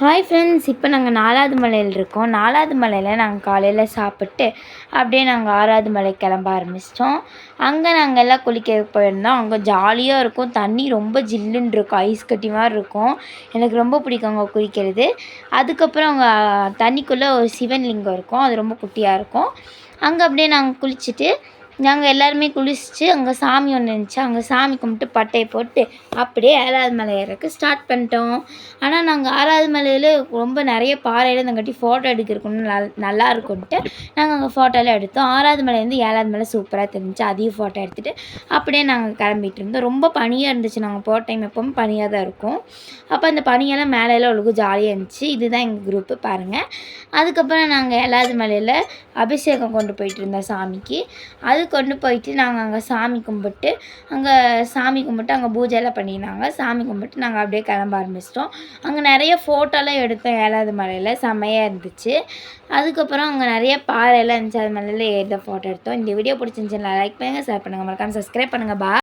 Hi friends இப்போ நாங்கள் நாலாவது மலையில் இருக்கோம். நாலாவது மலையில் நாங்கள் காலையில் சாப்பிட்டு அப்படியே நாங்கள் ஆறாவது மலை கிளம்ப ஆரம்பிச்சிட்டோம். அங்கே நாங்கள் எல்லாம் குளிக்க போயிருந்தோம். அங்கே ஜாலியாக இருக்கும். தண்ணி ரொம்ப ஜில்லுன்னு இருக்கும். ஐஸ் கட்டி மாதிரி இருக்கும். எனக்கு ரொம்ப பிடிக்கும் அங்கே குளிக்கிறது. அதுக்கப்புறம் அங்கே தண்ணிக்குள்ளே ஒரு சிவன் லிங்கம் இருக்கும். அது ரொம்ப குட்டியாக இருக்கும். அங்கே அப்படியே நாங்கள் குளிச்சுட்டு நாங்கள் எல்லாருமே குளிச்சுட்டு அங்கே சாமி ஒன்று இருந்துச்சு. அங்கே சாமி கும்பிட்டு பட்டையை போட்டு அப்படியே ஏழாவது மலை ஏறக்கு ஸ்டார்ட் பண்ணிட்டோம். ஆனால் நாங்கள் ஆறாவது மலையில் ரொம்ப நிறைய பாறையில் இருந்தங்காட்டி ஃபோட்டோ எடுக்கிறதுக்கு நல் நல்லா இருக்கும்ன்ட்டு நாங்கள் அங்கே ஃபோட்டோலாம் எடுத்தோம். ஆறாவது மலையிலேருந்து ஏழாவது மலை சூப்பராக தெரிஞ்சு அதையும் ஃபோட்டோ எடுத்துகிட்டு அப்படியே நாங்கள் கிளம்பிட்டு இருந்தோம். ரொம்ப பனியாக இருந்துச்சு. நாங்கள் போகிற டைம் எப்பவும் பனியாக தான் இருக்கும். அப்போ அந்த பனியெல்லாம் மேலெல்லாம் ஒழுங்கு ஜாலியாக இருந்துச்சு. இதுதான் எங்கள் குரூப்பு பாருங்கள் அதுக்கப்புறம் நாங்கள் ஏழாவது மலையில் அபிஷேகம் கொண்டு போயிட்டு இருந்தோம் சாமிக்கு. அது கொண்டு போயிட்டு நாங்கள் அங்கே சாமி கும்பிட்டு அங்கே சாமி கும்பிட்டு அங்கே பூஜைலாம் பண்ணியிருந்தாங்க. சாமி கும்பிட்டு நாங்கள் அப்படியே கிளம்ப ஆரம்பிச்சிட்டோம். அங்கே நிறைய ஃபோட்டோலாம் எடுத்தோம் ஏழாவது மலையில். செம்மையாக இருந்துச்சு. அதுக்கப்புறம் அங்கே நிறைய பாறையெல்லாம் இருந்துச்சு. அது மலையில் ஏறித ஃபோட்டோ எடுத்தோம். இந்த வீடியோ பிடிச்சிருந்துச்சுன்னா லைக் பண்ணுங்கள் ஷேர் பண்ணுங்கள் மறக்காமல் சப்ஸ்கிரைப் பண்ணுங்கள் பா